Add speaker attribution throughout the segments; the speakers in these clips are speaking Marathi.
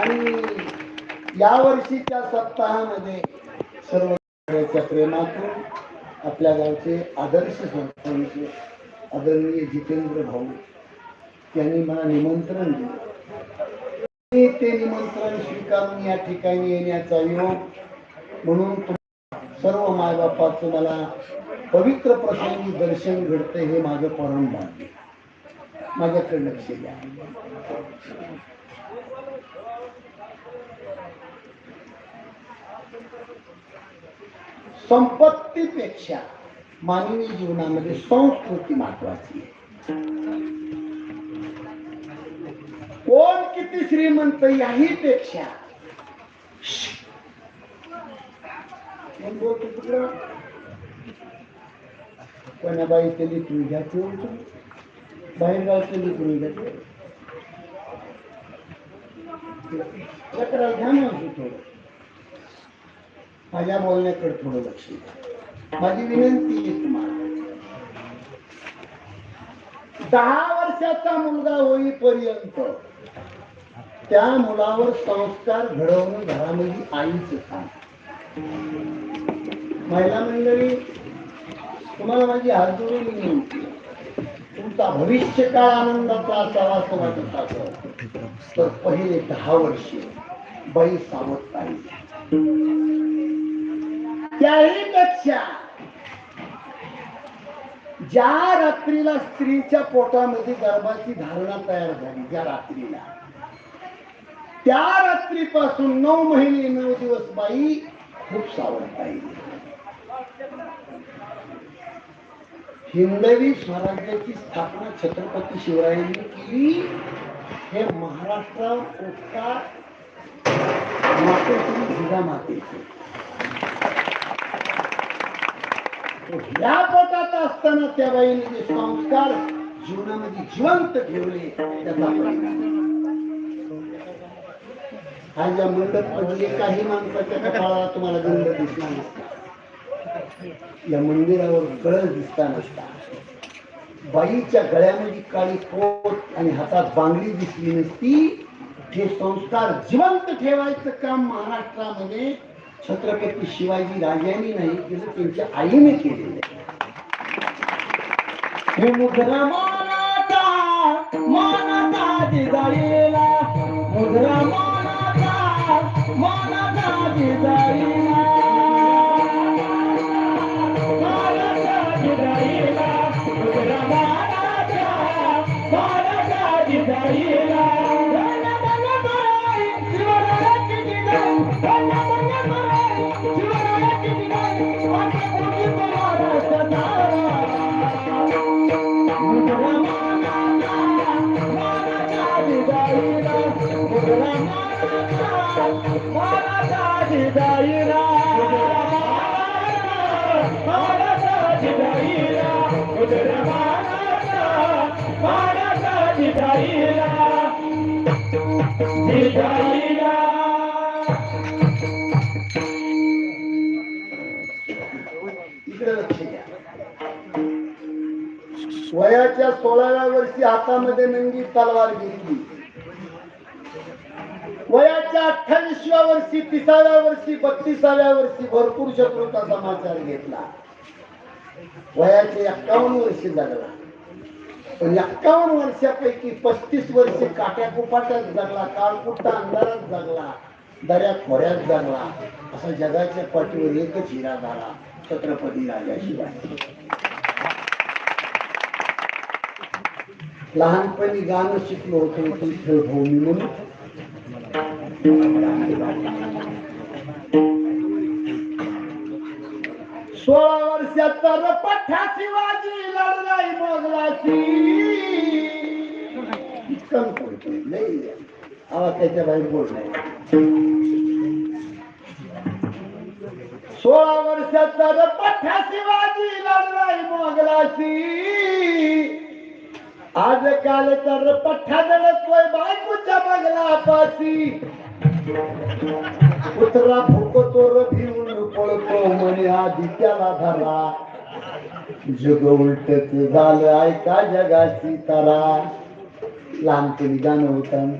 Speaker 1: आणि या वर्षीच्या सप्ताहामध्ये सर्व प्रेमातून आपल्या गावचे आदर्श संस्थांचे आदरणीय जितेंद्र भाऊ यांनी मला निमंत्रण दिलं. मी ते निमंत्रण स्वीकारून या ठिकाणी येण्याचा योग म्हणून सर्व मायबापाचं मला पवित्र प्रसंगी दर्शन घडतं हे माझं परम भाग्य. माझ्याकडे लक्ष द्या. संपत्तीपेक्षा मानवी जीवनामध्ये संस्कृती महत्वाची आहे. कोण किती श्रीमंत याही पेक्षा कोणाबाई केली तुम्ही घ्या ठेवून बाहेर गाव केली तुम्ही घ्या घ्या ना थोडं. माझ्या बोलण्याकडे थोडं लक्ष द्या. माझी विनंती आहे तुम्हाला. दहा वर्षाचा मुलगा होईपर्यंत त्या मुलावर संस्कार घडवणं घरामध्ये आईच काम. महिला मंडळी तुम्हाला माझी हात जोडून विनंती तुमचा भविष्य काळ आनंदाचा असावा असं वाटत तर पहिले दहा वर्षे बाई सावध पाहिजे त्याही पेक्षा ज्या रात्रीला स्त्रीच्या पोटामध्ये गर्भाची धारणा तयार झाली ज्या रात्रीला त्या रात्रीपासून नऊ महिने नऊ दिवस बाई खूप सावध पाहिजे हिंदवी स्वराज्याची स्थापना छत्रपती शिवरायांनी केली. हे महाराष्ट्र उपकार मातेची जिजा मातेचे या पोटात असताना त्या बाईने जे संस्कार जीवनामध्ये जिवंत ठेवले त्याचा आज या मंडपमध्ये काही माणसाच्या कपाळाला तुम्हाला गंध दिसला नसता. या मंदिरावर गळ दिसता. नसता बाईच्या गळ्यामध्ये काळी पोट आणि हातात बांगडी दिसली नसती. हे संस्कार जिवंत ठेवायचं काम महाराष्ट्रामध्ये छत्रपती शिवाजी राजांनी नाही केलं त्यांच्या आईने केलेलं आहे. हे मुद्रा मानाचा मानाचा वयाच्या सोळाव्या वर्षी हातामध्ये नंगी तलवार घेतली. वयाच्या अठ्ठावीसव्या वर्षी तिसाव्या वर्षी बत्तीसाव्या वर्षी भरपूर शत्रूचा समाचार घेतला. वयाचे एक्कावन्न वर्ष जगला. एक्कावन्न वर्षापैकी पस्तीस वर्षे काट्या कुपाट्यात जगला काळकुट्टा अंधारात जगला दऱ्या खोऱ्यात जगला. असा जगाच्या पाठीवर एकच हिरा झाला छत्रपती राजाशिवाय. लहानपणी गाणं शिकलो होतो विठ्ठल भौमी म्हणून. सोळा वर्षाचा रपठा शिवाजी लढलाई मोगलाची इतकं बोलतोय नाही आवाज त्याच्या बाहेर बोल नाही सोळा वर्षाचा पठ्या शिवाजी लढलाय मोगलाची. आज काल तर पठ्ठा दडतोय बायकोच्या मागला पाशी कुत्रा फुकतो र भिवून पळतो म्हणे आधी त्याला धरा. जग उलट झालं ऐका जगाची तरा. लहानपणी गाणं होतं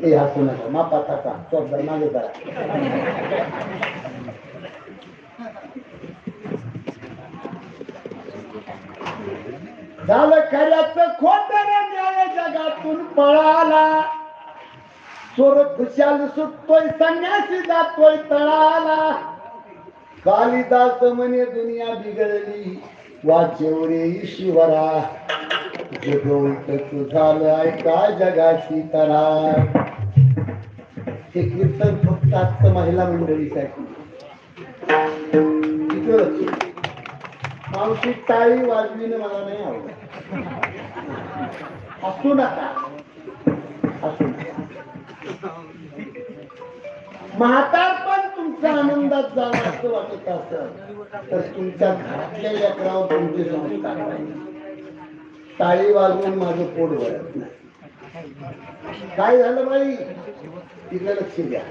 Speaker 1: हे हसू नका मापात हसा चौकदार मागे करा झालं खऱ्याचं खोट न्याय जगातून पळाला चोर खुशाल सुटतोय संन्यासी जातोय तळाला कालिदास म्हणे दुनिया बिघडली वाचेवरे ईश्वरा जगवतच झालं ऐका जगाची तरा हे कीर्तन फक्त आजचं महिला मंडळीसाठी. इकडं लक्ष द्या. मावशी टाळी वाजविणं मला नाही आवडत. असू नका. असू नका. म्हातारपण तुमच्या आनंदात जावं असं वाटत असत तर तुमच्या घरातल्या लेकरावर तुमचे संस्कार पाहिजे टाळी वाजवून माझं पोट भरत नाही. काय झालं बाई? तिकडे लक्ष द्या.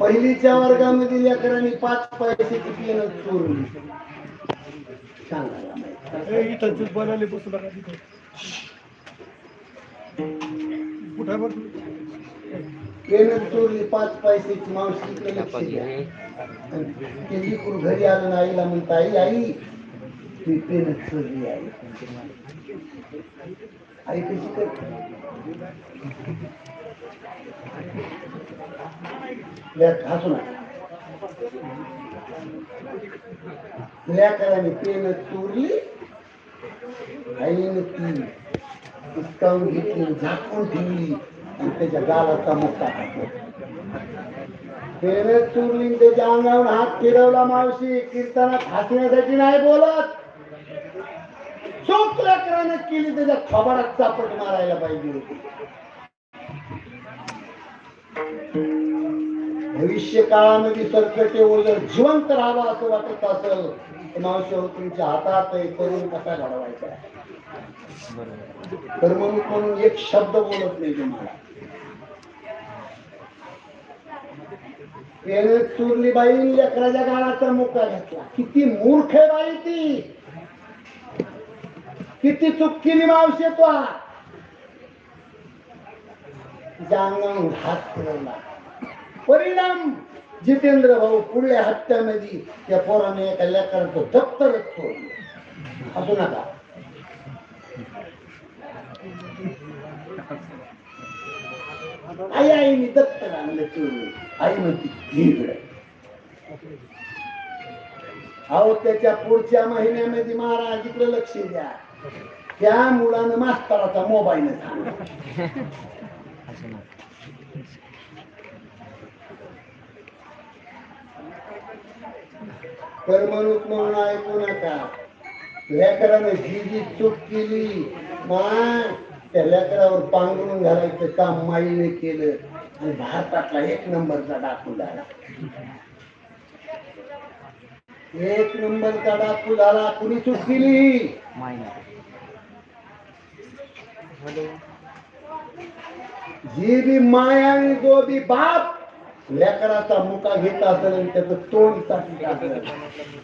Speaker 1: पहिलीच्या वर्गामध्ये लेकरांनी पाच पैसे पेन चोरली पेन पाच पैशाची मावशी लक्ष द्या. घरी आलं आईला म्हणता आई आई ती पेन चोरली आई आई कशी करते हसू नका लेकराने पेन चोरली आईने ती हिसकावून घेतली झाकून ठेवली आणि त्याच्या गालाचा मुक्का टाकला पेन चोरली त्याच्या अंगावर हात फिरवला मावशी कीर्तनात हसण्यासाठी नाही बोलत. चूक लेकरानं केली त्याच्या थोबाडात चापट मारायला पाहिजे होती. भविष्य काळामध्ये सरकटे जर जिवंत राहावं असं वाटत असेल तर मावशी तुमच्या हातात आहे करून कसा घडवायचा? तर म्हणून म्हणून एक शब्द बोलत नाही तुम्हाला. चुरली बाई लेकराच्या गाळाचा मुका घेतला. किती मूर्ख आहे बाई ती. किती चूक केली मावशी तो तिच्या अंगावर हात फिरवला. परिणाम जितेंद्र भाऊ पुढल्या हत्यामध्ये त्या पोराने एका लेकरांचं दप्तरच सोडलं असू नका. आई आई मी दप्तर आणलं चोरून. आई म्हणते "घे अहो त्याच्या पुढच्या महिन्यामध्ये महाराज इकडे लक्ष द्या. त्या मुलानं मास्तराचा मोबाईल करमणूक म्हणून ऐकू नका. लेकरानं जी जी चूक केली. मा त्या लेकरावर पांघरून घालायचं काम माईने केलं. आणि भारतातला एक नंबरचा डाकू झाला. एक नंबरचा डाकू झाला. कुणी चूक केली? जी बी माय आणि जो बी बाप. लेकराचा मुका घेत असेल आणि त्याचं तोंड असेल.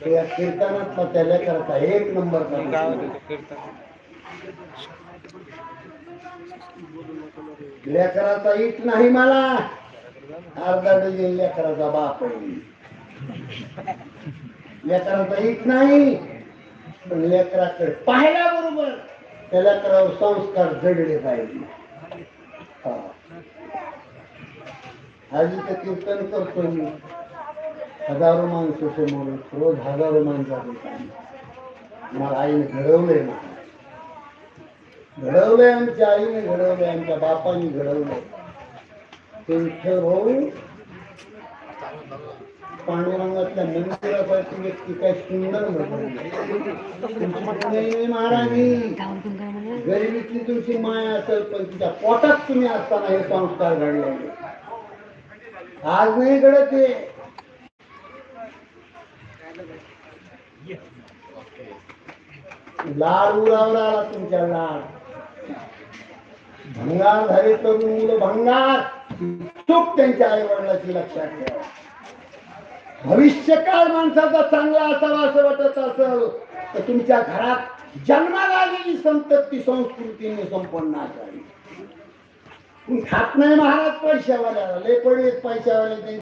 Speaker 1: तो या कीर्तनातला त्या लेकराचा एक नंबरचा लेकराचा इट नाही मला. अर्धा डझन लेकराचा बाप आहे. लेकराचा इट नाही. पण लेकराकडे पाहिल्या बरोबर त्याला तर संस्कार जडले पाहिजे. आजी आधी तर कीर्तन करतो मी. हजारो माणसं समोर रोज हजारो माणसं मला आईने घडवलंय ना. घडवलंय आमच्या आईने घडवलंय आमच्या बापाने घडवलंय. ते विठ्ठल भाऊ पांडुरंगातल्या मंदिरासारखी व्यक्ती काय सुंदर म्हणजे महाराणी गरिबीतली तुमची माया असेल पण तिच्या पोटात तुम्ही असताना हे संस्कार घडले आज नाही घडत ते लाड उरावर आला तुमच्या लाड भंगार झाले तरुण मुलं भंगार चूक त्यांच्या आई वडिलाची लक्षात ठेवा भविष्यकाळ माणसाचा चांगला असावा असं वाटत असल तर तुमच्या घरात जन्माला आलेली संतती संस्कृतीने संपन्न असावी खात नाही महाराज पैशावाल्याला. लय पडले पैशावाले.